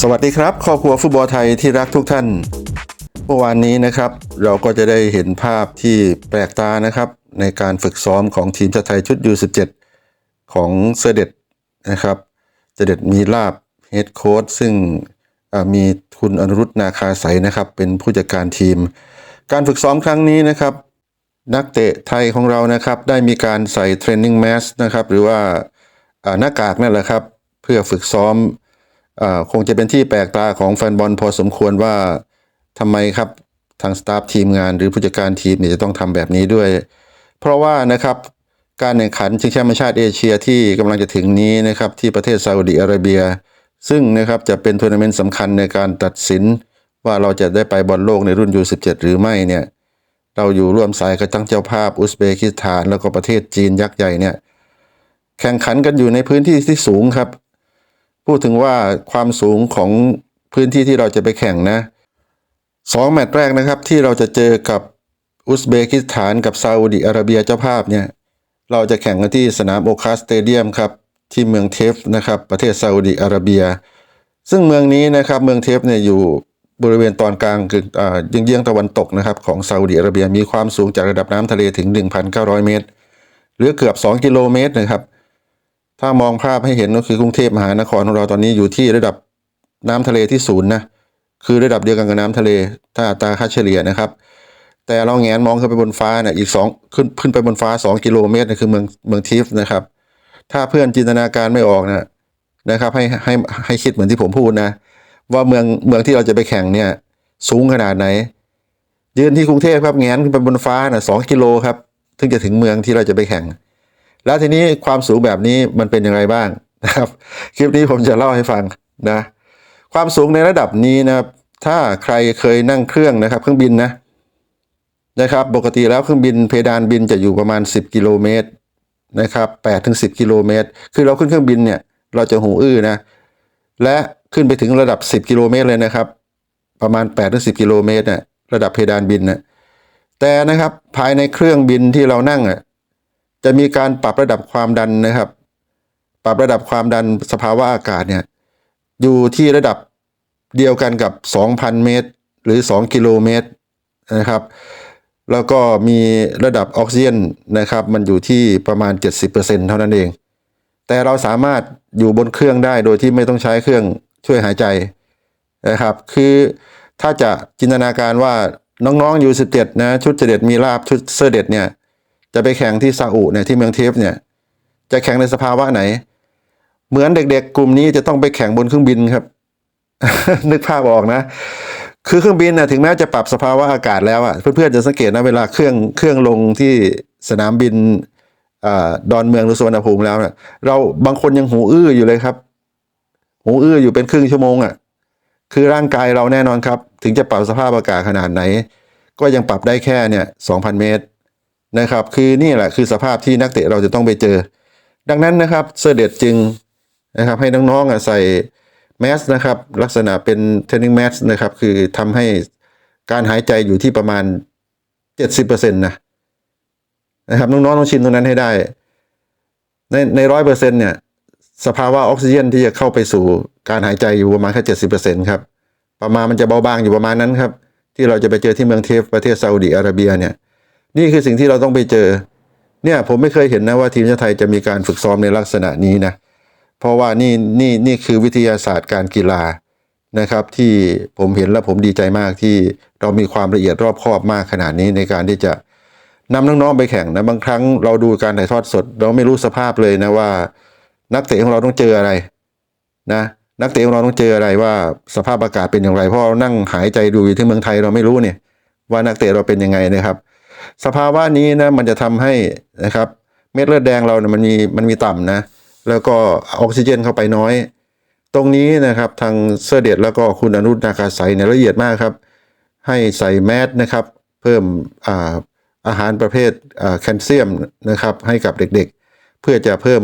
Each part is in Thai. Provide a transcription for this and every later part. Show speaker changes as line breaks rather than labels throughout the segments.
สวัสดีครับครอบครัวฟุตบอลไทยที่รักทุกท่าน เมื่อวานนี้นะครับ เราก็จะได้เห็นภาพที่แปลกตานะครับ ในการฝึกซ้อมของทีมชาติไทยชุด U17 ของเสด็จนะครับ เสด็จมีลาบเฮดโค้ชซึ่งมีคุณอนุรุตนาคาใสนะครับ เป็นผู้จัดการทีม การฝึกซ้อมครั้งนี้นะครับ นักเตะไทยของเรานะครับ ได้มีการใส่เทรนนิ่งแมสนะครับ หรือว่าหน้ากากนั่นแหละครับ เพื่อฝึกซ้อมอคงจะเป็นที่แปลกตาของแฟนบอลพอสมควรว่าทำไมครับทางสตาฟทีมงานหรือผู้จัดการทีมเนี่ยจะต้องทำแบบนี้ด้วย เพราะว่านะครับการแข่งขันชิงแชมป์ชาติเอเชียที่กำลังจะถึงนี้นะครับที่ประเทศซาอุดิอาระเบีย ซึ่งนะครับจะเป็นทัวร์นาเมนต์สำคัญในการตัดสินว่าเราจะได้ไปบอลโลกในรุ่น U17 หรือไม่เนี่ยเราอยู่ร่วมสายกับทั้งเจ้าภาพอุซเบกิสถาน แล้วก็ประเทศจีนยักษ์ใหญ่เนี่ยแข่งขันกันอยู่ในพื้นที่ที่สูงครับ พูดถึงว่าความสูงของพื้นที่ที่เราจะไปแข่งนะสองแมตช์แรกนะครับที่เราจะเจอกับอุซเบกิสถานกับซาอุดิอาระเบียเจ้าภาพเนี่ยเราจะแข่งกันที่สนามโอคาสเตเดียมครับที่เมืองเทฟนะครับประเทศซาอุดิอาระเบีย ซึ่งเมืองนี้นะครับเมืองเทฟเนี่ยอยู่บริเวณตอนกลางคืออ่าเยื้องๆตะวันตกนะครับของซาอุดิอาระเบียมีความสูงจากระดับน้ำทะเลถึง 1,900 เมตร หรือเกือบ 2 กิโลเมตรนะครับ ถ้ามองภาพให้เห็นก็คือกรุงเทพมหานครของเราตอนนี้อยู่ที่ระดับน้ำทะเลที่ศูนย์นะคือระดับเดียวกันกับน้ำทะเล ถ้าอัตราค่าเฉลี่ยนะครับ แต่เราแงนมองขึ้นไปบนฟ้าเนี่ยอีกสองขึ้นขึ้นไปบนฟ้า 2 กิโลเมตรนี่ยคือเมืองเมืองทิฟต์นะครับ ถ้าเพื่อนจินตนาการไม่ออกนะนะครับให้ให้ให้คิดเหมือนที่ผมพูดนะ ว่าเมืองเมืองที่เราจะไปแข่งเนี่ย สูงขนาดไหน ยืนที่กรุงเทพครับแงนขึ้นไปบนฟ้าน่ะสองกิโลครับถึงจะถึงเมืองที่เราจะไปแข่ง แล้วทีนี้ความสูงแบบนี้มันเป็นย่างไรบ้างนะครับ คลิปนี้ผมจะเล่าให้ฟังนะ ความสูงในระดับนี้นะครับ ถ้าใครเคยนั่งเครื่องนะครับ เครื่องบินนะนะครับ ปกติแล้วเครื่องบินเพดานบินจะอยู่ประมาณ 10 กิโลเมตรนะครับ8ถึง10 กิโลเมตร คือเราขึ้นเครื่องบินเนี่ย เราจะหูอื้อนะ และขึ้นไปถึงระดับ 10 กิโลเมตรเลยนะครับ ประมาณ8ถึง10 กิโลเมตรน่ะระดับเพดานบินนะแต่นะครับภายในเครื่องบินที่เรานั่งอะ จะมีการปรับระดับความดันนะครับ ปรับระดับความดันสภาวะอากาศเนี่ยอยู่ที่ระดับเดียวกันกับ 2,000 เมตร หรือ 2 กิโลเมตรนะครับ แล้วก็มีระดับออกซิเจนนะครับ มันอยู่ที่ประมาณ 70%เท่านั้นเอง แต่เราสามารถอยู่บนเครื่องได้โดยที่ไม่ต้องใช้เครื่องช่วยหายใจนะครับ คือถ้าจะจินตนาการว่าน้องๆอยู่17นะชุดเสด็จมีลาบชุดเสด็จเนี่ย จะไปแข่งที่ซาอุเนี่ยที่เมืองเทฟเนี่ย จะแข่งในสภาวะไหน เหมือนเด็กๆ กลุ่มนี้จะต้องไปแข่งบนเครื่องบินครับ นึกภาพออกนะ คือเครื่องบินนะถึงแม้จะปรับสภาวะอากาศแล้วอะเพื่อนๆจะสังเกตนะเวลาเครื่องเครื่องลงที่สนามบินอาดอนเมืองหรือสุวรรณภูมิแล้วเนี่ยเราบางคนยังหูอื้ออยู่เลยครับ หูอื้ออยู่เป็นครึ่งชั่วโมงอะคือร่างกายเราแน่นอนครับ ถึงจะปรับสภาพอากาศขนาดไหน ก็ยังปรับได้แค่เนี่ย2,000เมตร นะครับ คือนี่แหละคือสภาพที่นักเตะเราจะต้องไปเจอ ดังนั้นนะครับเสด็จจึงนะครับให้น้องๆใส่แมสนะครับลักษณะเป็นเทนนิ่งแมสนะครับคือทำให้การหายใจอยู่ที่ประมาณ 70%นะนะครับน้องๆต้องชินตรงนั้นให้ได้ ในในร้อยเปอร์เซ็นเนี่ยสภาวะออกซิเจนที่จะเข้าไปสู่การหายใจอยู่ประมาณแค่เจ็ดสิบเปอร์เซ็นครับประมาณมันจะเบาบางอยู่ประมาณนั้นครับ ที่เราจะไปเจอที่เมืองเทฟประเทศซาอุดิอาระเบียเนี่ย นี่คือสิ่งที่เราต้องไปเจอ เนี่ยผมไม่เคยเห็นนะว่าทีมชาติไทยจะมีการฝึกซ้อมในลักษณะนี้นะ เพราะว่านี่นี่นี่คือวิทยาศาสตร์การกีฬานะครับที่ผมเห็นแล้วผมดีใจมากที่เรามีความละเอียดรอบคอบมากขนาดนี้ในการที่จะนำน้องๆไปแข่งนะบางครั้งเราดูการถ่ายทอดสด เราไม่รู้สภาพเลยนะว่า นักเตะของเราต้องเจออะไรนะนักเตะของเราต้องเจออะไรว่าสภาพอากาศเป็นอย่างไรเพราะเรานั่งหายใจดูอยู่ที่เมืองไทยเราไม่รู้เนี่ยว่านักเตะเราเป็นยังไงนะครับ สภาวะนี้นะมันจะทำให้นะครับ เม็ดเลือดแดงเราเนี่ยมันมีมันมีต่ำนะ แล้วก็ออกซิเจนเข้าไปน้อย ตรงนี้นะครับทางเสอเด็จแล้วก็คุณอนุนาคาใสเนี่ยละเอียดมากครับ ให้ใส่แมสนะครับ เพิ่มอ่าอาหารประเภทแคลเซียมนะครับให้กับเด็กๆ เพื่อจะเพิ่ม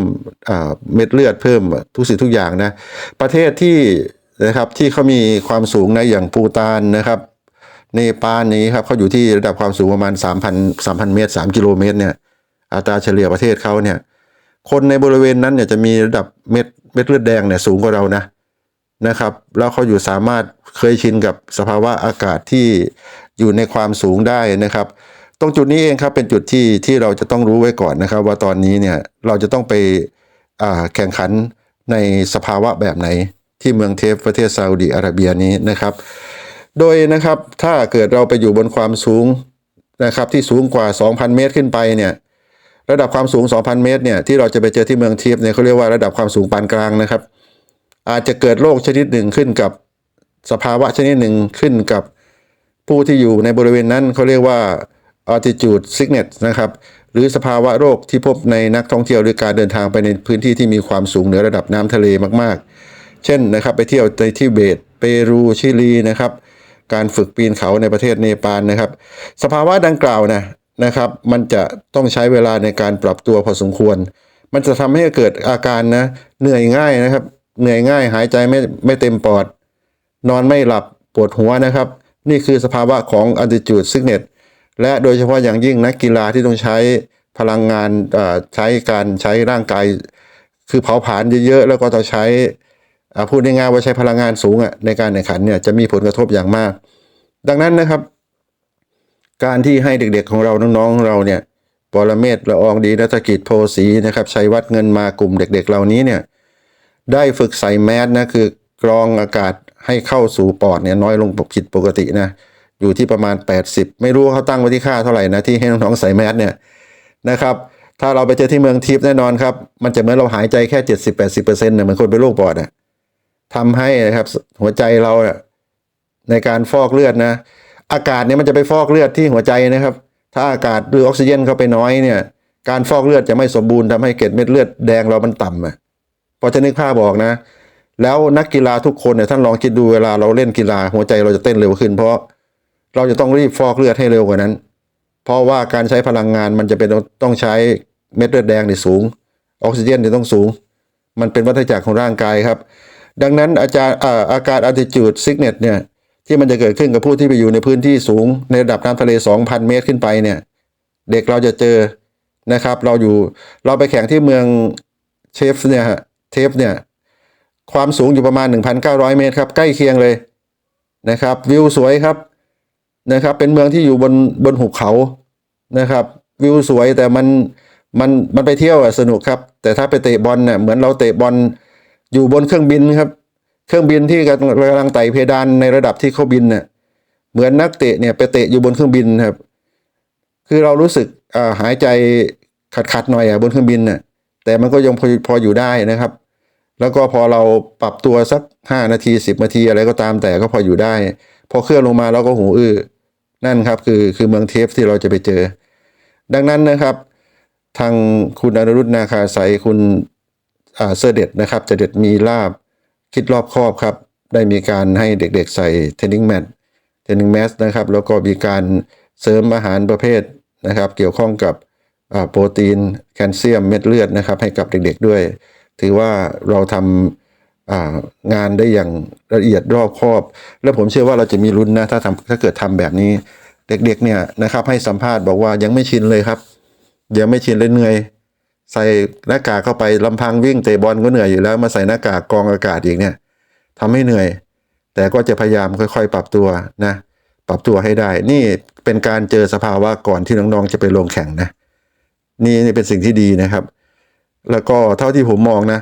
เม็ดเลือดเพิ่มทุกสิ่งทุกอย่างนะ ประเทศที่นะครับที่เขามีความสูงนะอย่างปูตานนะครับ เนปาลนี้ครับเขาอยู่ที่ระดับความสูงประมาณ 3,000 3,000 เมตร 3 กิโลเมตรเนี่ยอัตราเฉลี่ยประเทศเขาเนี่ยคนในบริเวณนั้นเนี่ยจะมีระดับเม็ดเม็ดเลือดแดงเนี่ยสูงกว่าเรานะนะครับ แล้วเขาอยู่สามารถเคยชินกับสภาวะอากาศที่อยู่ในความสูงได้นะครับ ตรงจุดนี้เองครับเป็นจุดที่ที่เราจะต้องรู้ไว้ก่อนนะครับ ว่าตอนนี้เนี่ยเราจะต้องไปแข่งขันในสภาวะแบบไหนที่เมืองเทฟประเทศซาอุดีอาระเบียนี้นะครับ โดยนะครับถ้าเกิดเราไปอยู่บนความสูงนะครับที่สูงกว่า 2,000 เมตรขึ้นไปเนี่ยระดับความสูง 2,000 เมตรเนี่ยที่เราจะไปเจอที่เมืองเทียบเนี่ยเขาเรียกว่าระดับความสูงปานกลางนะครับ อาจจะเกิดโรคชนิดหนึ่งขึ้นกับสภาวะชนิดหนึ่งขึ้นกับผู้ที่อยู่ในบริเวณนั้นเขาเรียกว่า altitude sickness นะครับหรือสภาวะโรคที่พบในนักท่องเที่ยวหรือการเดินทางไปในพื้นที่ที่มีความสูงเหนือระดับน้ำทะเลมากๆ เช่นนะครับไปเที่ยวในทิเบตเปรูชิลีนะครับ การฝึกปีนเขาในประเทศเนปาลนะครับ สภาวะดังกล่าวนะนะครับ มันจะต้องใช้เวลาในการปรับตัวพอสมควร มันจะทำให้เกิดอาการนะเหนื่อยง่ายนะครับ เหนื่อยง่ายหายใจไม่ไม่เต็มปอด นอนไม่หลับปวดหัวนะครับ นี่คือสภาวะของ altitude sickness และโดยเฉพาะอย่างยิ่งนักกีฬาที่ต้องใช้พลังงานใช้การใช้ร่างกาย คือเผาผลาญเยอะๆแล้วก็ต้องใช้ พูดง่ายๆว่าใช้พลังงานสูงอะในการแข่งขันเนี่ยจะมีผลกระทบอย่างมาก ดังนั้นนะครับ การที่ให้เด็กๆของเราน้องๆเราเนี่ยปรเมศละอองดีนัฐกิจโพสีนะครับชัยวัฒน์เงินมากลุ่มเด็ก ๆ เหล่านี้เนี่ยได้ฝึกใส่แมสนะคือกรองอากาศให้เข้าสู่ปอดเนี่ยน้อยลงผิดปกตินะอยู่ที่ประมาณ 80 ไม่รู้เขาตั้งไว้ที่ค่าเท่าไหร่นะที่ให้น้องๆใส่แมสเนี่ยนะครับ ถ้าเราไปเจอที่เมืองทิพย์แน่นอนครับ มันจะเหมือนเราหายใจแค่ 70-80%เนี่ยเหมือนคนเป็นโรคปอดอะ ทำให้นะครับหัวใจเราในการฟอกเลือดนะอากาศเนี่ยมันจะไปฟอกเลือดที่หัวใจนะครับ ถ้าอากาศหรือออกซิเจนเข้าไปน้อยเนี่ย การฟอกเลือดจะไม่สมบูรณ์ทำให้เกล็ดเม็ดเลือดแดงเรามันต่ำอะพอจะนึกภาพบอกนะ แล้วนักกีฬาทุกคนเนี่ยท่านลองคิดดูเวลาเราเล่นกีฬาหัวใจเราจะเต้นเร็วขึ้น เพราะเราจะต้องรีบฟอกเลือดให้เร็วกว่านั้น เพราะว่าการใช้พลังงานมันจะเป็นต้องใช้เม็ดเลือดแดงเนี่ยสูง ออกซิเจนเนี่ยต้องสูง มันเป็นวัฏจักรของร่างกายครับ ดังนั้นอาจารย์อาอาการ altitude sickness เนี่ยที่มันจะเกิดขึ้นกับผู้ที่ไปอยู่ในพื้นที่สูง ในระดับน้ำทะเล 2,000 เมตรขึ้นไปเนี่ยเด็กเราจะเจอนะครับ เราอยู่เราไปแข่งที่เมืองเชฟเนี่ยฮะเทฟเนี่ยความสูงอยู่ประมาณ 1,900 เมตรครับใกล้เคียงเลยนะครับ วิวสวยครับนะครับ เป็นเมืองที่อยู่บนบนหุบเขานะครับ วิวสวยแต่มันมันมันไปเที่ยวอะสนุกครับ แต่ถ้าไปเตะบอลเนี่ยเหมือนเราเตะบอล อยู่บนเครื่องบินครับ เครื่องบินที่กำลังไต่เพดานในระดับที่เขาบินเนี่ยเหมือนนักเตะเนี่ยไปเตะอยู่บนเครื่องบินครับ คือเรารู้สึกหายใจขัดขัดๆหน่อยอะบนเครื่องบินน่ะแต่มันก็ยังพอพออยู่ได้นะครับ แล้วก็พอเราปรับตัวสักห้านาทีสิบนาทีอะไรก็ตามแต่ก็พออยู่ได้ พอเคลื่อนลงมาเราก็หูอื้อนั่นครับคือคือเมืองเทฟที่เราจะไปเจอ ดังนั้นนะครับ ทางคุณอนุรุตนาคาใสคุณ เสอเด็จนะครับเจะเด็ดมีลาบคิดรอบครอบครับ ได้มีการให้เด็กๆใส่เทนนิงแมทเทนนิงแมสนะครับ แล้วก็มีการเสริมอาหารประเภทนะครับ เกี่ยวข้องกับโปรตีนแคลเซียมเม็ดเลือดนะครับ ให้กับเด็กๆด้วย ถือว่าเราทำงานได้อย่างละเอียดรอบคอบ และผมเชื่อว่าเราจะมีลุ้นนะถ้าทำถ้าเกิดทำแบบนี้ เด็กๆเนี่ยนะครับให้สัมภาษณ์บอกว่ายังไม่ชินเลยครับยังไม่ชินเลยเหนื่อย ใส่หน้ากากเข้าไปลำพังวิ่งเตะบอลก็เหนื่อยอยู่แล้ว มาใส่หน้ากากกองอากาศอีกเนี่ยทำให้เหนื่อย แต่ก็จะพยายามค่อย ๆ ปรับตัวนะปรับตัวให้ได้ นี่เป็นการเจอสภาวะก่อนที่น้องๆจะไปลงแข่งนะนี่นี่เป็นสิ่งที่ดีนะครับ แล้วก็เท่าที่ผมมองนะ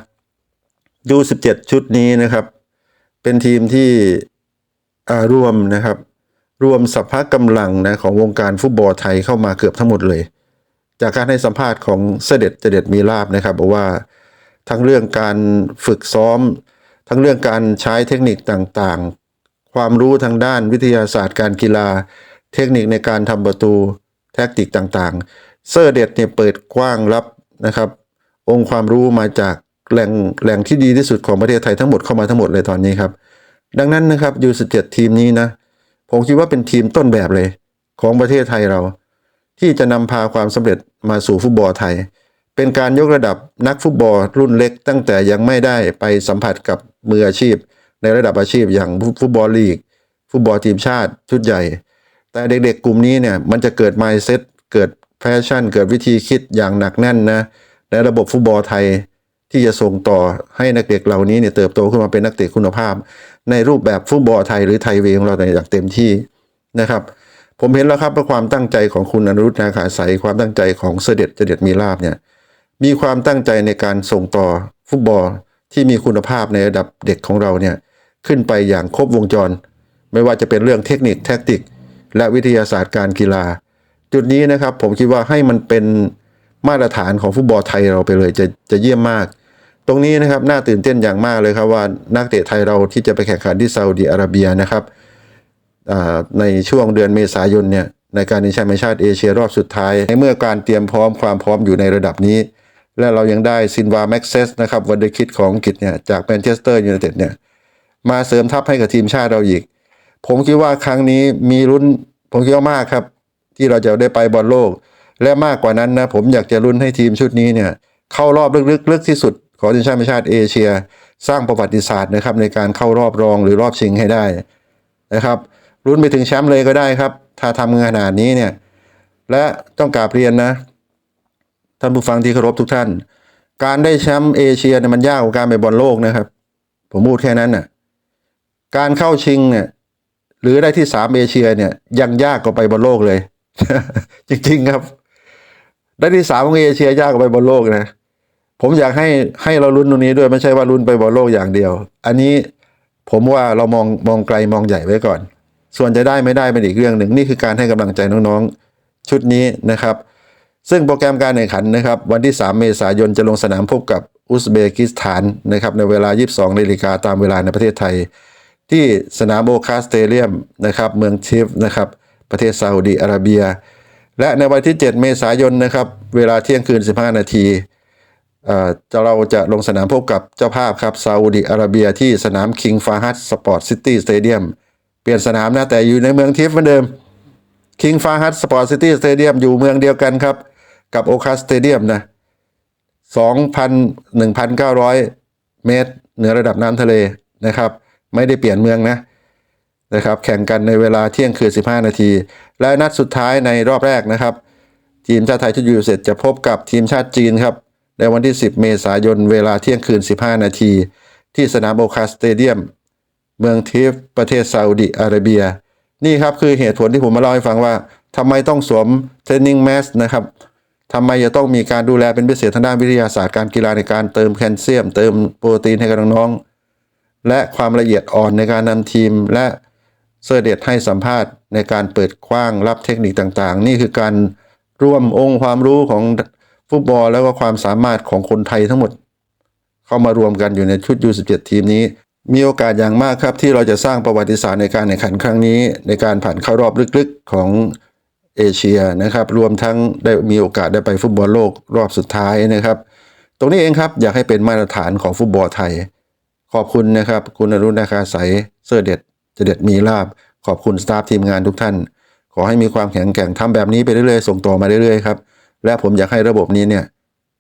ยู17ชุดนี้นะครับ เป็นทีมที่อ่ารวมนะครับ รวมสัพพะกำลังนะของวงการฟุตบอลไทยเข้ามาเกือบทั้งหมดเลย จากการให้สัมภาษณ์ของเสด็จเจเด็ดมีลาบนะครับบอกว่าทั้งเรื่องการฝึกซ้อม ทั้งเรื่องการใช้เทคนิคต่างๆ ความรู้ทางด้านวิทยาศาสตร์การกีฬา เทคนิคในการทำประตูแทคติกต่างๆ เซอร์เด็ดเนี่ยเปิดกว้างรับนะครับ องค์ความรู้มาจากแหล่งแหล่งที่ดีที่สุดของประเทศไทยทั้งหมดเข้ามาทั้งหมดเลยตอนนี้ครับ ดังนั้นนะครับยูสเจ็ทีมนี้นะ ผมคิดว่าเป็นทีมต้นแบบเลยของประเทศไทยเรา ที่จะนำพาความสำเร็จมาสู่ฟุตบอลไทย เป็นการยกระดับนักฟุตบอลรุ่นเล็ก ตั้งแต่ยังไม่ได้ไปสัมผัสกับมืออาชีพ ในระดับอาชีพอย่างฟุตบอลลีก ฟุตบอลทีมชาติชุดใหญ่ แต่เด็กๆ กลุ่มนี้เนี่ยมันจะเกิด mindset เกิดแฟชั่น เกิดวิธีคิดอย่างหนักแน่นนะในระบบฟุตบอลไทยที่จะส่งต่อให้นักเด็กเหล่านี้เนี่ยเติบโตขึ้นมาเป็นนักเตะคุณภาพ ในรูปแบบฟุตบอลไทยหรือไทยเวของเราอย่างเต็มที่นะครับ ผมเห็นแล้วครับว่าความตั้งใจของคุณอนุรุตนาคาใสยความตั้งใจของเสด็จเจเด็ดมีลาบเนี่ยมีความตั้งใจในการส่งต่อฟุตบอลที่มีคุณภาพในระดับเด็กของเราเนี่ยขึ้นไปอย่างครบวงจร ไม่ว่าจะเป็นเรื่องเทคนิคแท็กติก และวิทยาศาสตร์การกีฬา จุดนี้นะครับผมคิดว่าให้มันเป็นมาตรฐานของฟุตบอลไทยเราไปเลยจะจะเยี่ยมมาก ตรงนี้นะครับน่าตื่นเต้นอย่างมากเลยครับว่านักเตะไทยเราที่จะไปแข่งขันที่ซาอุดีอาระเบียนะครับ ในช่วงเดือนเมษายนเนี่ยในการนิชาแมชาติเอเชียรอบสุดท้าย ในเมื่อการเตรียมพร้อมความพร้อมอยู่ในระดับนี้ และเรายังได้ซินวาแม็กเซสนะครับวันเดอร์คิดของอังกฤษเนี่ยจากแมนเชสเตอร์ยูไนเต็ดเนี่ยมาเสริมทัพให้กับทีมชาติเราอีก ผมคิดว่าครั้งนี้มีลุ้นผมคิดว่ามากครับ ที่เราจะได้ไปบอลโลก และมากกว่านั้นนะผมอยากจะลุ้นให้ทีมชุดนี้เนี่ยเข้ารอบลึกๆลึกที่สุดของทีมชาติแมนชาติเอเชีย สร้างประวัติศาสตร์นะครับในการเข้ารอบรองหรือรอบชิงให้ได้นะครับ รุ้นไปถึงแชมป์เลยก็ได้ครับ ถ้าทำงานขนาดนี้เนี่ย และต้องกราบเรียนนะ ท่านผู้ฟังที่เคารพทุกท่าน การได้แชมป์เอเชียเนี่ยมันยากกว่าการไปบอลโลกนะครับ ผมพูดแค่นั้นน่ะ การเข้าชิงเนี่ย หรือได้ที่สามเอเชียเนี่ย ยังยากกว่าไปบอลโลกเลย จริงๆครับ ได้ที่สามของเอเชียยากกว่าไปบอลโลกนะผมอยากให้ให้เราลุ้นตรงนี้ด้วยไม่ใช่ว่าลุ้นไปบอลโลกอย่างเดียว อันนี้ผมว่าเรามองมองไกลมองใหญ่ไว้ก่อน ส่วนจะได้ไม่ได้เป็นอีกเรื่องหนึ่งนี่คือการให้กำลังใจน้องๆ ชุดนี้นะครับ ซึ่งโปรแกรมการแข่งขันนะครับ วันที่ 3 เมษายนจะลงสนามพบกับอุซเบกิสถานนะครับในเวลา 22นาฬิกาตามเวลาในประเทศไทย ที่สนามโอคาสเตเดียมนะครับเมืองทิฟนะครับประเทศซาอุดีอาระเบีย และในวันที่ 7 เมษายนนะครับเวลาเที่ยงคืน 15 นาทีอ่อจะเราจะลงสนามพบกับเจ้าภาพครับซาอุดิอาระเบียที่สนามคิงฟาฮัดสปอร์ตซิตี้สเตเดียม ปลี่ยนสนามนะ แต่อยู่ในเมืองทิฟเหมือนเดิมคิงฟาฮัดสปอร์ตซิตี้สเตเดียมอยู่เมืองเดียวกันครับ กับโอคาสเตเดียมนะ2,000 1,900เมตร เหนือระดับน้ำทะเลนะครับ ไม่ได้เปลี่ยนเมืองนะนะครับ แข่งกันในเวลาเที่ยงคืน 15 นาที และนัดสุดท้ายในรอบแรกนะครับ ทีมชาติไทยชุดยูเสร็จจะพบกับทีมชาติจีนครับ ในวันที่ 10 เมษายนเวลาเที่ยงคืน 15 นาที ที่สนามโอคาสเตเดียม เมืองทิฟประเทศซาอุดิอาระเบีย นี่ครับคือเหตุผลที่ผมมาเล่าให้ฟังว่าทำไมต้องสวมเทรนนิ่งแมสนะครับทำไมจะต้องมีการดูแลเป็นพิเศษทางด้านวิทยาศาสตร์การกีฬาในการเติมแคลเซียม เติมโปรตีนให้กับน้องๆ และความละเอียดอ่อนในการนำทีมและเซอร์เดตให้สัมภาษณ์ในการเปิดกว้างรับเทคนิคต่างๆ นี่คือการร่วมองค์ความรู้ของฟุตบอลแล้วก็ความสามารถของคนไทยทั้งหมด เข้ามารวมกันอยู่ในชุด U17 ทีมนี้ มีโอกาสอย่างมากครับที่เราจะสร้างประวัติศาสตร์ในการแข่งขันครั้งนี้ ในการผ่านเข้ารอบลึกๆของเอเชียนะครับ รวมทั้งได้มีโอกาสได้ไปฟุตบอลโลกรอบสุดท้ายนะครับ ตรงนี้เองครับอยากให้เป็นมาตรฐานของฟุตบอลไทย ขอบคุณนะครับ คุณอรุณนาคาใสเสื้อเด็ดจะเด็ดมีลาบ ขอบคุณสตาฟทีมงานทุกท่าน ขอให้มีความแข็งแกร่งทำแบบนี้ไปเรื่อยๆส่งต่อมาเรื่อยๆครับและผมอยากให้ระบบนี้เนี่ย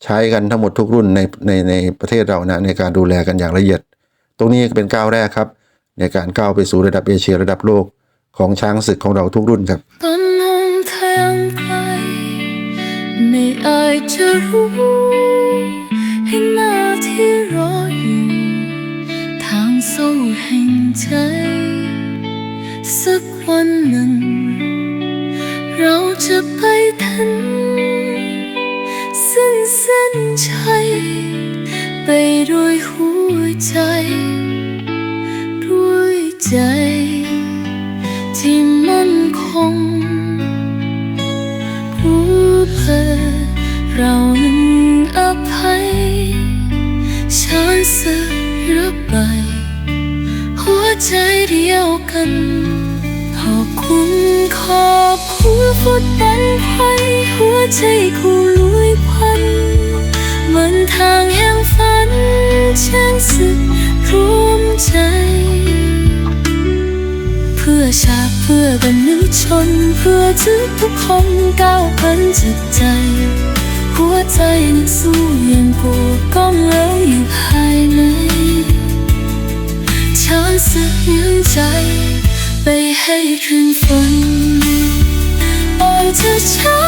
ใช้กันทั้งหมดทุกรุ่นในในในประเทศเรานะในการดูแลกันอย่างละเอียด ตรงนี้เป็นก้าวแรกครับ ในการก้าวไปสู่ระดับเอเชียระดับโลกของช้างศึกของเราทุกรุ่นครับ
ตอนมองทางไกลไม่อาจจะรู้เห็นหน้าที่รออยู่ทางสู้แห่งใจสักวันหนึ่ง เราจะไปถึงสิ้นเส้นชัยไปด้วยหัว ใจ ด้วยใจ ที่มั่นคงรู้เพอเรานั้นอภัยฉันสึกรับไป หัวใจเดียวกันขอบคุณขอบคุณฟุตบอลไทยหัวใจคู่ลุยพันเหมือนทางแห่ง ช่างสึกรวมใจ เพื่อชาติเพื่อกันนึกชน เพื่อทุกทุกคนก้าวพันจิตใจ หัวใจนักสู้ยังปวดก้องแล้วอยู่ภายในฉันสึกยังใจ ไปให้ถึงฝันโอ้เธอชัดกันหาแห่งความรักเรา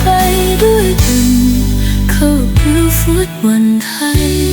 ไปด้วยกัน เข้าผิวฟุตวันไทย